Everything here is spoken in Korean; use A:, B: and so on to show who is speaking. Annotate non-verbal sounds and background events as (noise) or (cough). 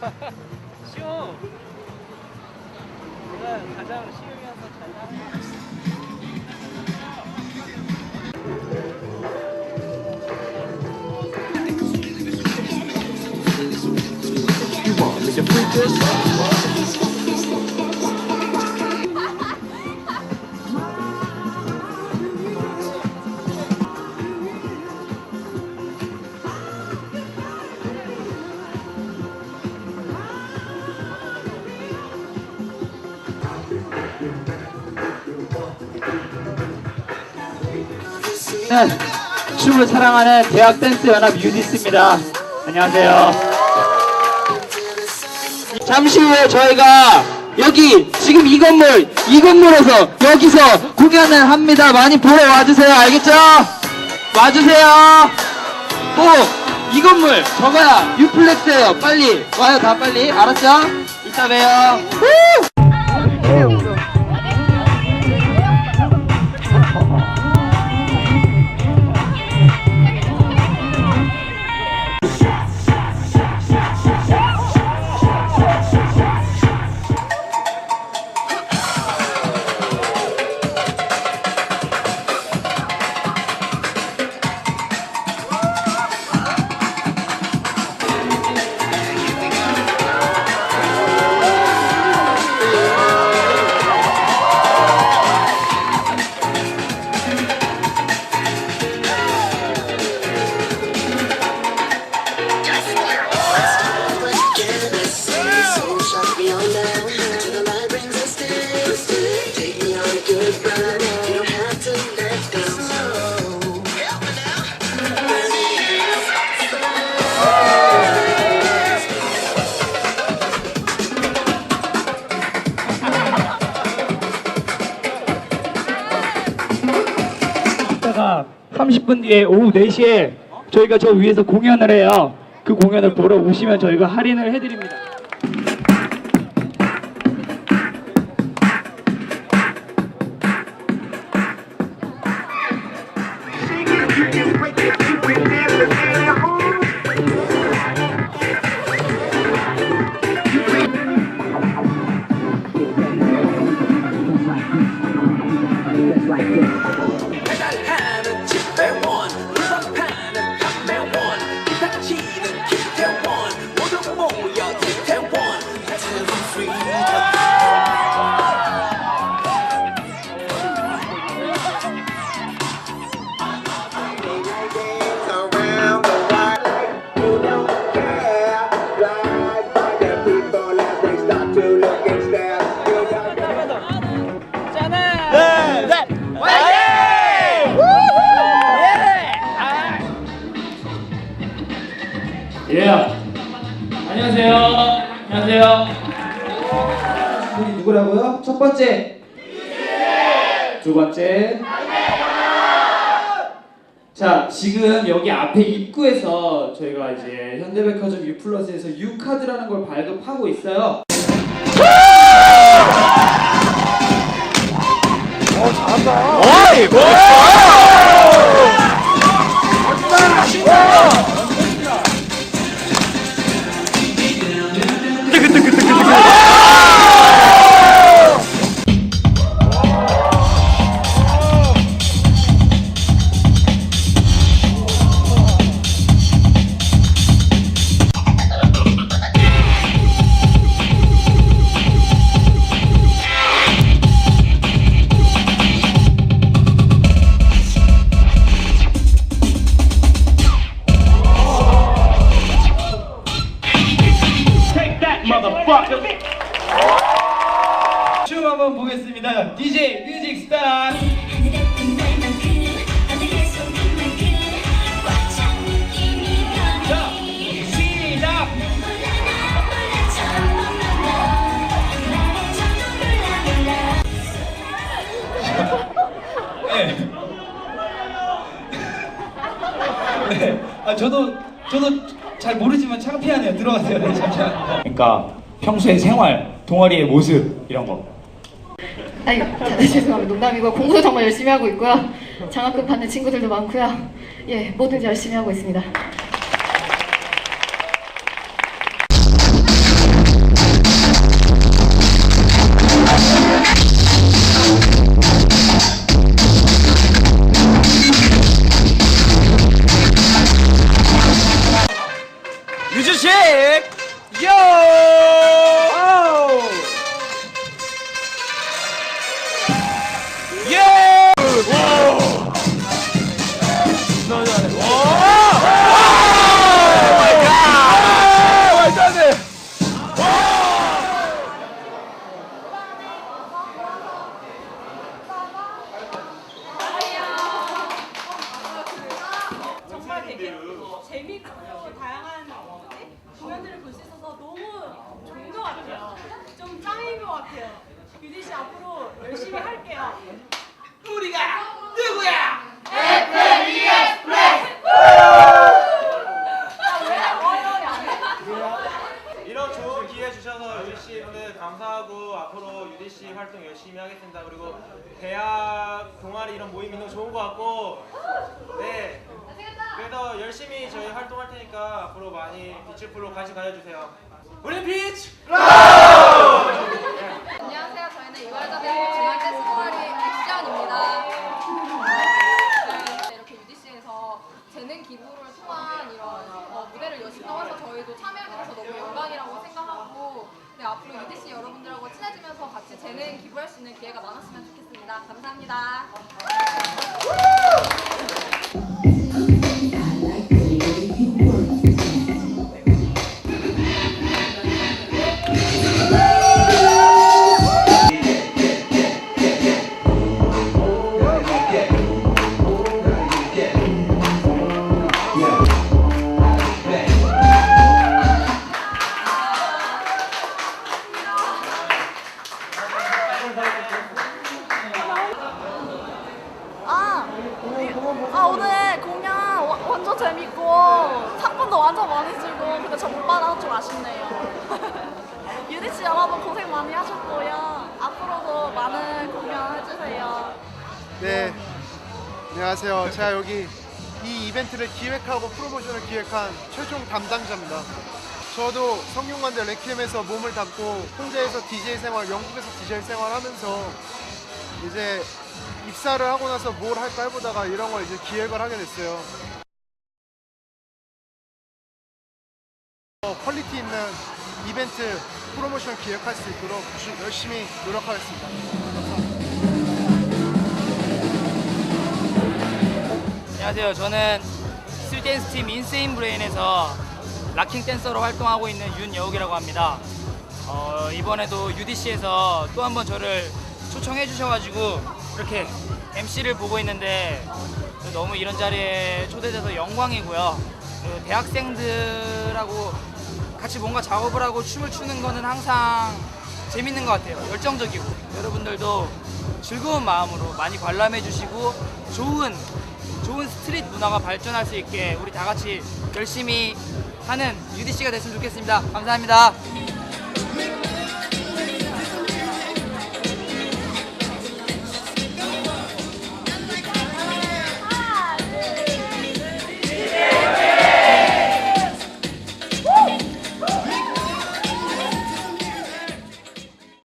A: 쉬워. 내가 가장 쉬우면서 잘 하는
B: 는 춤을 사랑하는 대학 댄스 연합 유니스입니다. 안녕하세요. 잠시 후에 저희가 여기 지금 이 건물 이 건물에서 여기서 공연을 합니다. 많이 보러 와주세요. 알겠죠? 와주세요. 또 이 건물 저거야 유플렉스예요. 빨리 와요 다 빨리 알았죠? 이따 봬요. 30분 뒤에 오후 4시에 저희가 저 위에서 공연을 해요. 그 공연을 보러 오시면 저희가 할인을 해드립니다.
C: 분이 누구라고요? 첫 번째
B: 두 번째. 자, 지금 여기 앞에 입구에서 저희가 이제 현대백화점 유플러스에서 유카드라는 걸 발급하고 있어요. 춤 네. 아 저도 저도 잘 모르지만 창피하네요. 들어가세요. 네, 잠시만. 그러니까 평소의 생활, 동아리의 모습 이런 거.
D: 아유, 자, 죄송합니다. 농담이고 공부도 정말 열심히 하고 있고요. 장학금 받는 친구들도 많고요. 예, 뭐든지 열심히 하고 있습니다.
B: 주식 요!
A: 같아요. 유디 씨 앞으로 열심히 할게요.
E: 이런 좋은 기회 주셔서 유디 씨 오늘 감사하고 앞으로 유디 씨 활동 열심히 하겠습니다. 그리고 대학 동아리 이런 모임이 너무 좋은 것 같고 네 그래서 열심히 저희 활동할 테니까 앞으로 많이 빛을 풀로 관심 가져주세요. 우리 빛!
D: 안녕 좋겠습니다. 감사합니다.
F: 와- 완전 재밌고 상품도 완전 많이 주고 근데 받아서 좀 아쉽네요. (laughs) 유리 씨 여러분 고생 많이 하셨고요. 앞으로도 많은 공연 해주세요.
G: 네, 안녕하세요. 제가 여기 이 이벤트를 기획하고 프로모션을 기획한 최종 담당자입니다. 저도 성균관대 레퀴엠에서 몸을 담고 홍대에서 DJ 생활, 영국에서 DJ 생활 하면서 이제 입사를 하고 나서 뭘 할까 해보다가 이런 걸 이제 기획을 하게 됐어요. 퀄리티 있는 이벤트 프로모션 기획할 수 있도록 주- 열심히 노력하겠습니다.
B: 안녕하세요. 저는 스트댄스 팀 인세인 브레인에서 락킹 댄서로 활동하고 있는 윤여욱이라고 합니다. 어, 이번에도 UDC에서 또 한 번 저를 초청해 주셔가지고 이렇게 MC를 보고 있는데 너무 이런 자리에 초대돼서 영광이고요. 그리고 대학생들하고 같이 뭔가 작업을 하고 춤을 추는 거는 항상 재밌는 것 같아요. 열정적이고 여러분들도 즐거운 마음으로 많이 관람해 주시고 좋은 좋은 스트릿 문화가 발전할 수 있게 우리 다 같이 열심히 하는 UDC가 됐으면 좋겠습니다. 감사합니다.